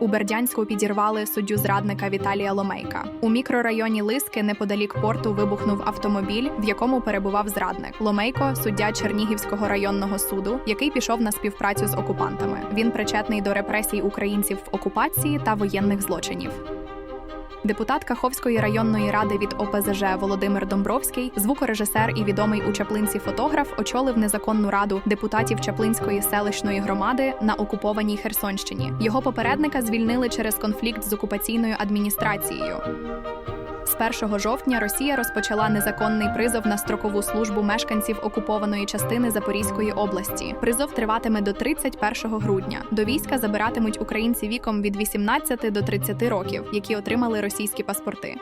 У Бердянську підірвали суддю зрадника Віталія Ломейка. У мікрорайоні Лиски неподалік порту вибухнув автомобіль, в якому перебував зрадник. Ломейко, суддя Чернігівського районного суду, який пішов на співпрацю з окупантами. Він причетний до репресій українців в окупації та воєнних злочинів. Депутат Каховської районної ради від ОПЗЖ Володимир Домбровський, звукорежисер і відомий у Чаплинці фотограф, очолив незаконну раду депутатів Чаплинської селищної громади на окупованій Херсонщині. Його попередника звільнили через конфлікт з окупаційною адміністрацією. З 1 жовтня Росія розпочала незаконний призов на строкову службу мешканців окупованої частини Запорізької області. Призов триватиме до 31 грудня. До війська забиратимуть українці віком від 18 до 30 років, які отримали російські паспорти.